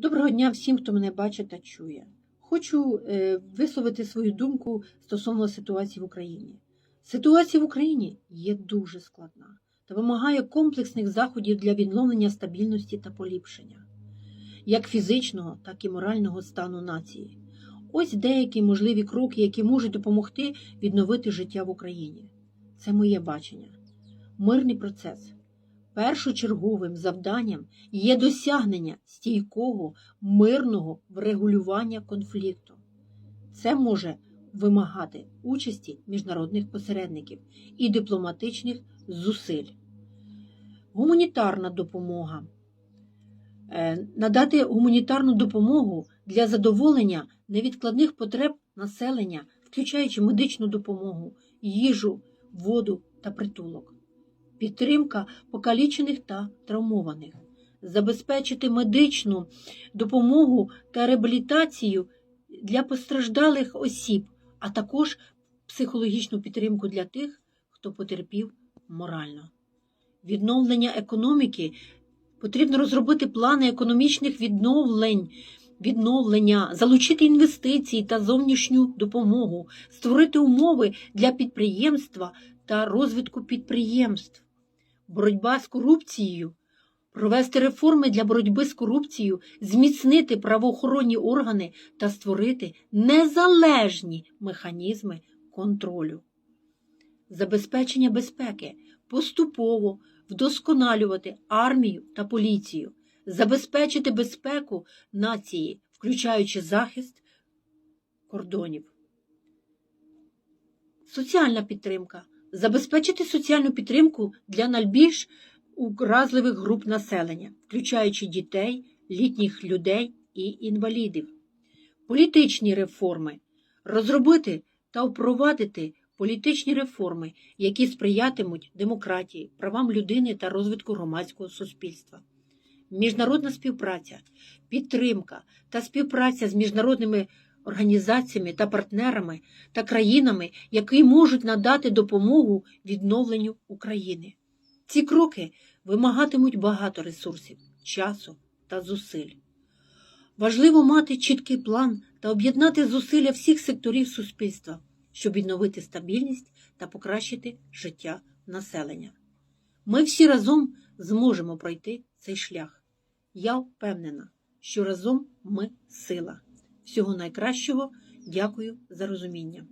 Доброго дня всім, хто мене бачить та чує. Хочу е, висловити свою думку стосовно ситуації в Україні. Ситуація в Україні є дуже складна та вимагає комплексних заходів для відновлення стабільності та поліпшення, як фізичного, так і морального стану нації. Ось деякі можливі кроки, які можуть допомогти відновити життя в Україні. Це моє бачення. Мирний процес. Першочерговим завданням є досягнення стійкого мирного врегулювання конфлікту. Це може вимагати участі міжнародних посередників і дипломатичних зусиль. Гуманітарна допомога. Е, Надати гуманітарну допомогу для задоволення невідкладних потреб населення, включаючи медичну допомогу, їжу, воду та притулок підтримка покалічених та травмованих, забезпечити медичну допомогу та реабілітацію для постраждалих осіб, а також психологічну підтримку для тих, хто потерпів морально. Відновлення економіки потрібно розробити плани економічних відновлень. Відновлення, залучити інвестиції та зовнішню допомогу, створити умови для підприємства та розвитку підприємств, боротьба з корупцією, провести реформи для боротьби з корупцією, зміцнити правоохоронні органи та створити незалежні механізми контролю, забезпечення безпеки, поступово вдосконалювати армію та поліцію, забезпечити безпеку нації, включаючи захист кордонів. Соціальна підтримка забезпечити соціальну підтримку для найбільш уразливих груп населення, включаючи дітей, літніх людей і інвалідів, політичні реформи, розробити та впровадити політичні реформи, які сприятимуть демократії, правам людини та розвитку громадського суспільства. Міжнародна співпраця, підтримка та співпраця з міжнародними організаціями та партнерами та країнами, які можуть надати допомогу відновленню України. Ці кроки вимагатимуть багато ресурсів, часу та зусиль. Важливо мати чіткий план та об'єднати зусилля всіх секторів суспільства, щоб відновити стабільність та покращити життя населення. Ми всі разом зможемо пройти цей шлях. Я впевнена, що разом ми сила. Всього найкращого. Дякую за розуміння.